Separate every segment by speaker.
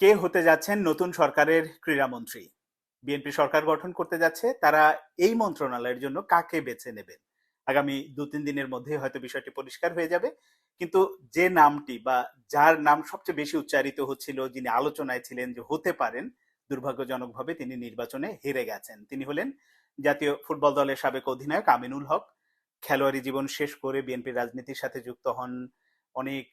Speaker 1: কে হতে যাচ্ছেন নতুন সরকারের ক্রীড়ামন্ত্রী? বিএনপি সরকার গঠন করতে যাচ্ছে, তারা এই মন্ত্রণালয়ের জন্য কাকে বেছে নেবেন? আগামী দু তিন দিনের মধ্যে হয়তো বিষয়টি পরিষ্কার হয়ে যাবে, কিন্তু যে নামটি বা যার নাম সবচেয়ে বেশি উচ্চারিত হচ্ছিল, যিনি আলোচনায় ছিলেন যে হতে পারেন, দুর্ভাগ্যজনকভাবে তিনি নির্বাচনে হেরে গেছেন। তিনি হলেন জাতীয় ফুটবল দলের সাবেক অধিনায়ক আমিনুল হক। খেলোয়াড়ি জীবন শেষ করে বিএনপি রাজনীতির সাথে যুক্ত হন অনেক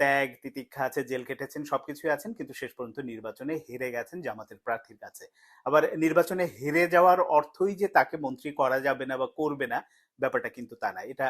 Speaker 1: ত্যাগ, তিতিক্ষা আছে, জেল কেটেছেন, সবকিছুই আছেন, কিন্তু শেষ পর্যন্ত নির্বাচনে হেরে গেছেন জামাতের প্রার্থীর কাছে। আবার নির্বাচনে হেরে যাওয়ার অর্থই যে তাকে মন্ত্রী করা যাবে না বা করবে না, ব্যাপারটা কিন্তু তা না। এটা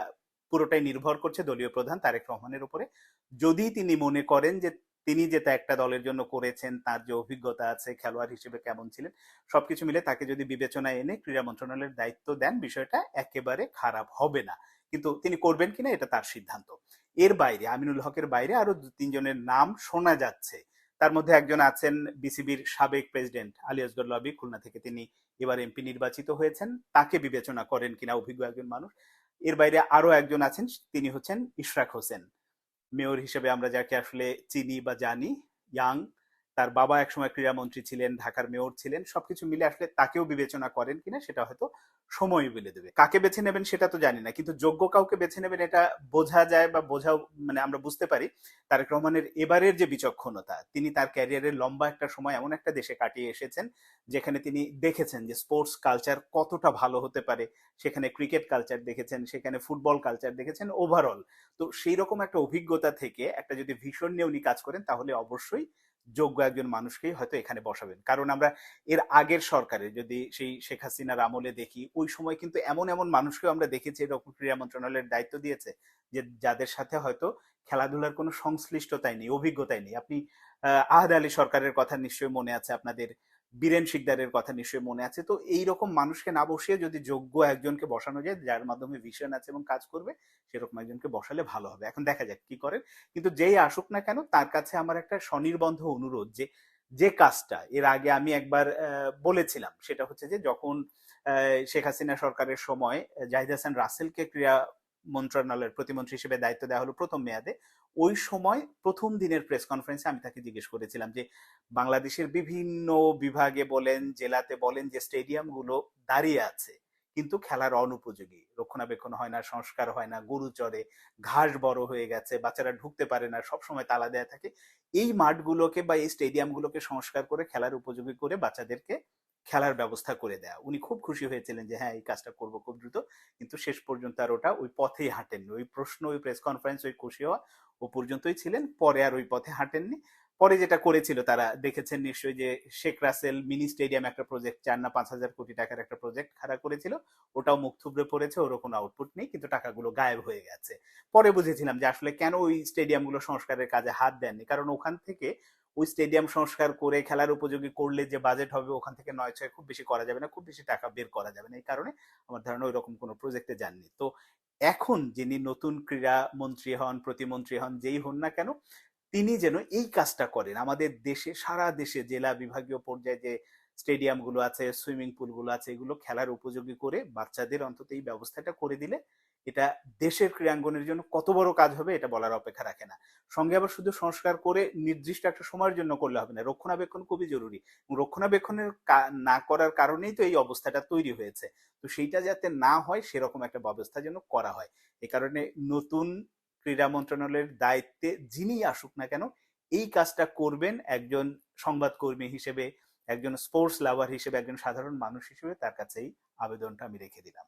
Speaker 1: পুরোটাই নির্ভর করছে দলীয় প্রধান তারেক রহমানের উপরে। যদি তিনি মনে করেন যে তিনি যেটা একটা দলের জন্য করেছেন, তার যে অভিজ্ঞতা আছে, খেলোয়াড় হিসেবে কেমন ছিলেন, সবকিছু মিলে তাকে যদি বিবেচনায় এনে ক্রীড়া মন্ত্রণালয়ের দায়িত্ব দেন, বিষয়টা একেবারে খারাপ হবে না। কিন্তু তিনি করবেন কিনা, এটা তার সিদ্ধান্ত। এর বাইরে, আমিনুল হকের বাইরে আরও দু, তিনজনের নাম শোনা যাচ্ছে। তার মধ্যে একজন আছেন বিসিবির সাবেক প্রেসিডেন্ট আলী আসগর লবি। খুলনা থেকে তিনি এবার এমপি নির্বাচিত হয়েছেন। তাকে বিবেচনা করেন কিনা অভিজ্ঞ একজন মানুষ। এর বাইরে আরও একজন আছেন, তিনি হচ্ছেন ইশরাক হোসেন। মেয়র হিসেবে আমরা যাকে আসলে চিনি বা জানি, ইয়াং তার বাবা একসময় ক্রীড়ামন্ত্রী ছিলেন, ঢাকার মেয়র ছিলেন, সবকিছু মিলে আসলে তাকেও বিবেচনা করেন কিনা সেটা হয়তো সময় বলে দেবে। কাকে বেছে নেবেন সেটা তো জানি না, কিন্তু যোগ্য কাউকে বেছে নেবেন এটা বোঝা যায় বা বোঝাও মানে আমরা বুঝতে পারি। তারেক রহমানের এবারের যে বিচক্ষণতা, তিনি তার ক্যারিয়ারের লম্বা একটা সময় এমন একটা দেশে কাটিয়ে এসেছেন, যেখানে তিনি দেখেছেন যে স্পোর্টস কালচার কতটা ভালো হতে পারে। সেখানে ক্রিকেট কালচার দেখেছেন, সেখানে ফুটবল কালচার দেখেছেন ওভারঅল তো সেই রকম একটা অভিজ্ঞতা থেকে একটা যদি ভীষণ নিয়ে উনি কাজ করেন, তাহলে অবশ্যই যোগ্য একজন মানুষকেই হয়তো এখানে বসাবেন। কারণ আমরা এর আগের সরকারে যদি সেই শেখ হাসিনার আমলে দেখি, ওই সময় কিন্তু এমন এমন মানুষকেও আমরা দেখেছি এরকম ক্রীড়া মন্ত্রণালয়ের দায়িত্ব দিয়েছে, যে যাদের সাথে হয়তো খেলাধুলার কোনো সংশ্লিষ্টতাই নেই, অভিজ্ঞতাই নেই। আপনি আহাদ আলী সরকারের কথা নিশ্চয়ই মনে আছে আপনাদের বীরেন শিকদারের কথা নিশ্চয়ই মনে আছে। তো এই রকম মানুষকে না বসিয়ে যদি যোগ্য একজনকে বসানো যায়, যার মাধ্যমে ভিশন আছে এবং কাজ করবে, সেরকম একজনকে বসালে ভালো হবে। এখন দেখা যাক কি করেন। কিন্তু যেই আসুক না কেন, তার কাছে আমার একটা স্বনির্বন্ধ অনুরোধ যে যে কাজটা, এর আগে আমি একবার বলেছিলাম, সেটা হচ্ছে যে যখন শেখ হাসিনা সরকারের সময় জাহিদ হাসান রাসেলকে ক্রীড়া মন্ত্রণালয়ের প্রতিমন্ত্রী হিসেবে দায়িত্ব দেওয়া হলো প্রথম মেয়াদে। ওই সময় প্রথম দিনের প্রেস কনফারেন্সে আমি তাকে জিজ্ঞেস করেছিলাম যে, বাংলাদেশের বিভিন্ন বিভাগে বলেন, জেলাতে বলেন যে স্টেডিয়ামগুলো দাঁড়িয়ে আছে, কিন্তু খেলার অনুপযোগী। রক্ষণাবেক্ষণ হয় না, সংস্কার হয় না, গরু চড়ে, ঘাস বড় হয়ে গেছে, বাচ্চারা ঢুকতে পারে না, সবসময় তালা দেয়া থাকে। এই মাঠগুলোকে বা এই স্টেডিয়ামগুলোকে সংস্কার করে, খেলার উপযোগী করে বাচ্চাদেরকে খেলার ব্যবস্থা করে দেয়া। উনি খুব খুশি হয়েছিলেন যে হ্যাঁ এই কাজটা করব খুব দ্রুত। কিন্তু শেষ পর্যন্ত আর ওটা ওই পথেই হাঁটেননি। ওই প্রশ্ন, ওই প্রেস কনফারেন্স ওই খুশি হওয়া ও পর্যন্তই ছিলেন। পরে আর ওই পথে হাঁটেননি। পরে যেটা করেছিল তারা দেখেছেন নিশ্চয়ই যে শেখ রাসেল মিনি স্টেডিয়াম একটা প্রজেক্ট চার না পাঁচ হাজার কোটি টাকার একটা প্রজেক্ট খাড়া করেছিল। ওটাও মুখ থুবড়ে পড়েছে ওর কোনো আউটপুট নেই, কিন্তু টাকাগুলো গায়েব হয়ে গেছে। পরে বুঝেছিলাম যে আসলে কেন ওই স্টেডিয়ামগুলো সংস্কারের কাজে হাত দেননি? কারণ ওখান থেকে ওই স্টেডিয়াম সংস্কার করে খেলার উপযোগী করলে যে বাজেট হবে, ওখান থেকে নয় ছয় খুব বেশি করা যাবে না, খুব বেশি টাকা বের করা যাবে না। এই কারণে আমার ধারণা ওই রকম কোনো প্রজেক্টে যাননি। তো এখন যিনি নতুন ক্রীড়া মন্ত্রী হন, প্রতিমন্ত্রী হন, যেই হন না কেন, তিনি যেন এই কাজটা করেন। আমাদের দেশে, সারা দেশে, জেলা বিভাগীয় পর্যায়ে যে স্টেডিয়ামগুলো আছে, সুইমিং পুলগুলো আছে, এগুলো খেলার উপযোগী করে বাচ্চাদের অন্তত এই ব্যবস্থাটা করে দিলে এটা দেশের ক্রীড়াঙ্গনের জন্য কত বড় কাজ হবে এটা বলার অপেক্ষা রাখে না। সঙ্গে আবার শুধু সংস্কার করে নির্দিষ্ট একটা সময়ের জন্য করলে হবে না, রক্ষণাবেক্ষণ খুবই জরুরি। রক্ষণাবেক্ষণের না করার কারণেই তো এই অবস্থাটা তৈরি হয়েছে। তো সেইটা যাতে না হয় সেরকম একটা ব্যবস্থা যেন করা হয়। এ কারণে নতুন ক্রীড়া মন্ত্রণালয়ের দায়িত্বে যিনি আসুক না কেন, এই কাজটা করবেন একজন সংবাদকর্মী হিসেবে একজন স্পোর্টস লাভার হিসেবে একজন সাধারণ মানুষ হিসেবে তার কাছেই আবেদনটা আমি রেখে দিলাম।